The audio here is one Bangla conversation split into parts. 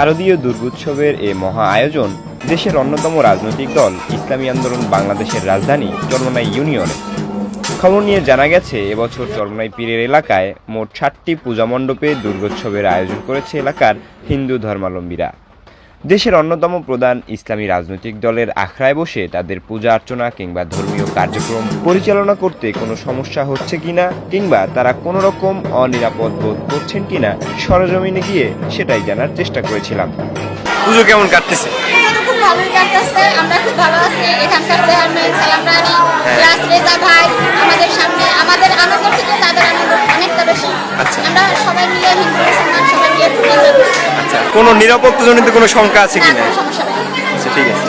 শারদীয় দুর্গোৎসবের এ মহা আয়োজন দেশের অন্যতম রাজনৈতিক দল ইসলামী আন্দোলন বাংলাদেশের রাজধানী চরমনাই ইউনিয়নে। খবর নিয়ে জানা গেছে, এবছর চরমনাই পীরের এলাকায় মোট ষাটটি পূজা মণ্ডপে দুর্গোৎসবের আয়োজন করেছে এলাকার হিন্দু ধর্মাবলম্বীরা। দেশের অন্যতম প্রধান ইসলামী রাজনৈতিক দলের আখড়ায় বসে তাদের পূজা অর্চনা কিংবা ধর্মীয় কার্যক্রম পরিচালনা করতে কোনো সমস্যা হচ্ছে কিনা কিংবা তারা কোনো রকম অনিরাপদ বোধ করছেন কিনা সরজমিনে গিয়ে সেটাই জানার চেষ্টা করেছিলাম। পুজো কেমন কাটতেছে? ভালোই কাটতেছে আমরা খুব ভালো আছি। এখানকার সালাম রানী রাজ রেজা ভাই আমাদের সামনে আমাদের আনন্দ থেকে তাদের আনন্দ কোনো নিরাপত্তাজনিত কোনো শঙ্কা আছে কিনা? আচ্ছা ঠিক আছে।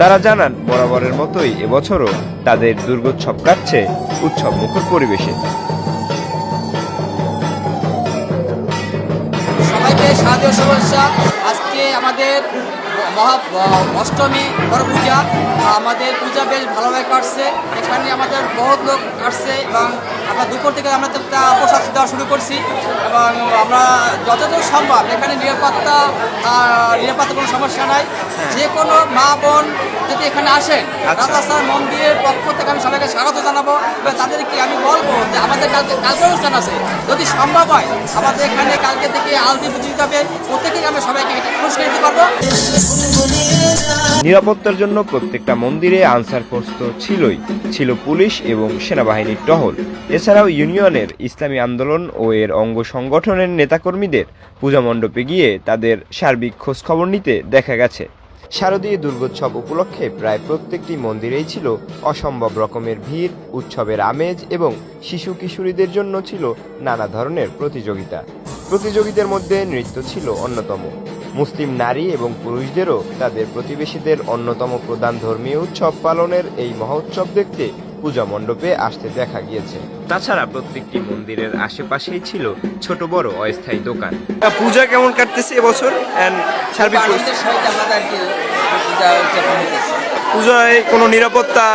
তারা জানান বরাবরের মতোই এবছরও তাদের দুর্গোৎসব কাটছে উৎসব মুখর পরিবেশে। সবাইকে সাহায্য শুভেচ্ছা। আজকে আমাদের মহা অষ্টমী বড় পূজা। আমাদের পূজা বেশ ভালোভাবে কাটছে। এখানে আমাদের বহুত লোক আসছে এবং আমরা দুপুর থেকে আমরা প্রসাদ দেওয়া শুরু করছি এবং আমরা যতদূর সম্ভব এখানে নিরাপত্তা নিরাপত্তা কোনো সমস্যা নাই। যে কোনো মা বোন যদি এখানে আসেন রাজাস্থান মন্দিরের পক্ষ থেকে আমি সবাইকে স্বাগত জানাব এবং তাদেরকে আমি বলব যে আমাদের কালকে কালকে অনুষ্ঠান আছে। যদি সম্ভব হয় আমাদের এখানে কালকে থেকে আলতি দিতে হবে। প্রত্যেকেই আমরা সবাইকে পুরস্কার দিতে পারব নিরাপত্তার জন্য প্রত্যেকটা মন্দিরে আনসার ফোর্স তো ছিলই। ছিল পুলিশ এবং সেনাবাহিনীর টহল। এছাড়াও ইউনিয়নের ইসলামী আন্দোলন ও এর অঙ্গ সংগঠনের নেতাকর্মীদের পূজা মণ্ডপে গিয়ে তাদের সার্বিক খোঁজখবর নিতে দেখা গেছে। শারদীয় দুর্গোৎসব উপলক্ষে প্রায় প্রত্যেকটি মন্দিরেই ছিল অসম্ভব রকমের ভিড়, উৎসবের আমেজ এবং শিশু কিশোরীদের জন্য ছিল নানা ধরনের প্রতিযোগিতা। প্রতিযোগীদের মধ্যে নৃত্য ছিল অন্যতম। মুসলিম নারী এবং পুরুষদেরও তাদের প্রতিবেশীদের অন্যতম প্রধান ধর্মীয় উৎসব পালনের এই মহোৎসব দেখতে পূজা মণ্ডপে আসতে দেখা গিয়েছে। তাছাড়া প্রত্যেকটি মন্দিরের আশেপাশেই ছিল ছোট বড় অস্থায়ী দোকান। পূজা কেমন কাটতেছে এবছর? সার্বিক কি পূজায় কোনো নিরাপত্তা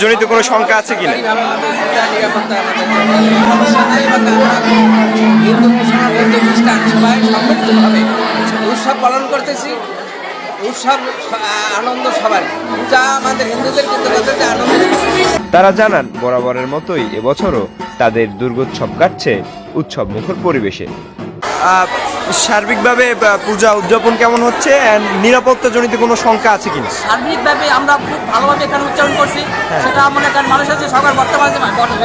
জনিত কোনো শঙ্কা আছে কিনা হিন্দু মুসলমান খ্রিস্টান সবাই সম্মিলিতভাবে উৎসব পালন করতেছি। উৎসব আনন্দ সবার। যা আমাদের হিন্দুদের কিন্তু আনন্দ। তারা জানান বরাবরের মতোই এবছরও তাদের দুর্গোৎসব কাটছে উৎসব মুখর পরিবেশে। সার্বিকভাবে পূজা উদযাপন কেমন হচ্ছে? নিরাপত্তা জনিত কোনো শঙ্কা আছে কিনা? সার্বিকভাবে আমরা খুব ভালোভাবে এখানে উচ্চারণ করছি। সেটা মনে করেন মানুষের যে সরকার বর্তমানে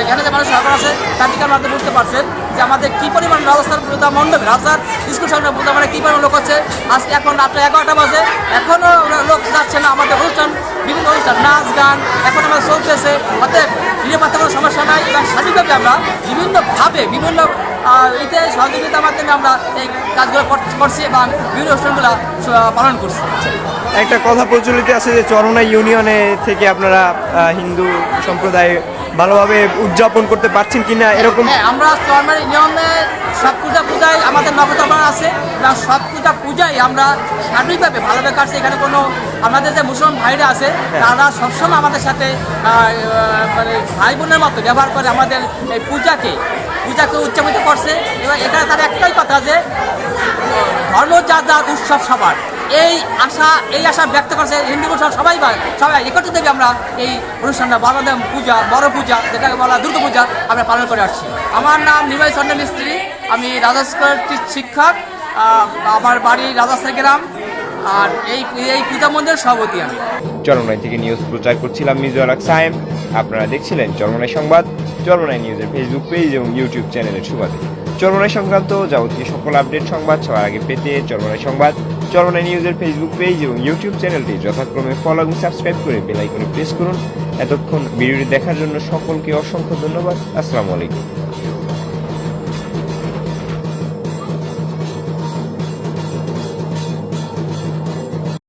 এখানে যে মানুষ সরকার আছে তার দিকে আমাদের বুঝতে পারছেন যে আমাদের কী পরিমাণ রাজস্থান পূজা মণ্ডপে রাজস্থান স্কুল সামনে পূজা মানে কী পরিমাণ লোক হচ্ছে আজকে এখন রাত্রে এগারোটা বাজে এখনও লোক যাচ্ছে না আমাদের অনুষ্ঠান বিভিন্ন অনুষ্ঠান নাচ গান এখন আমাদের চলতেছে। অতএব নিরাপত্তা কোনো সমস্যা নাই এবং সার্বিকভাবে আমরা বিভিন্নভাবে বিভিন্ন এতে সহযোগিতার মাধ্যমে আমরা এই কাজগুলো কর- করছি এবং বিভিন্ন অনুষ্ঠানগুলো পালন করছি। একটা কথা প্রচলিত আছে যে চরণা ইউনিয়নে থেকে আপনারা হিন্দু সম্প্রদায় ভালোভাবে উদযাপন করতে পারছেন কিনা এরকম? হ্যাঁ আমরা নর্মালি নিয়মে সব পূজা পূজায় আমাদের নবতরণ আছে। এবং সব পূজা পূজায় আমরা সার্বিকভাবে ভালোভাবে কাটছি এখানে কোনো আমাদের যে মুসলমান ভাইরা আছে তারা সবসময় আমাদের সাথে মানে ভাই বোনের মতো ব্যবহার করে আমাদের এই পূজাকে পূজাকে উদযাপিত করছে এবং এখানে তার একটাই কথা যে, ধর্ম যার যার উৎসব সবার, এই আশা এই আশা ব্যক্ত করছে হিন্দু মুসলমান সবাই সবাই, একত্রিত থেকে আমরা এই অনুষ্ঠানটা বাবাদেব পূজা, বড় পূজা, যেটাকে বলা দুর্গা পূজা, আমরা পালন করে আসছি। আমার নাম নিমাই চন্দ্র মিস্ত্রি, আমি রাজস্থান শিক্ষক আমার বাড়ি রাজস্থান গ্রাম। আর এই এই পূজা মন্দিরের সভাপতি আমি। চরমনাই থেকে নিউজ প্রচার করছিলাম মিজুয়াল সায়েম আপনারা দেখছিলেন চরমনাই সংবাদ, চরমনাই নিউজের ফেসবুক পেজ এবং ইউটিউব চ্যানেলের সুবাদে। চরমনাই সংক্রান্ত যাবতীয় সকল আপডেট সংবাদ সবার আগে পেতে চরমনাই সংবাদ, চরমনাই নিউজের ফেসবুক পেজ এবং ইউটিউব চ্যানেলটি যথাক্রমে ফলো এবং সাবস্ক্রাইব করে বেল আইকনে প্রেস করুন। এতক্ষণ ভিডিওটি দেখার জন্য সকলকে অসংখ্য ধন্যবাদ। আসসালামু আলাইকুম।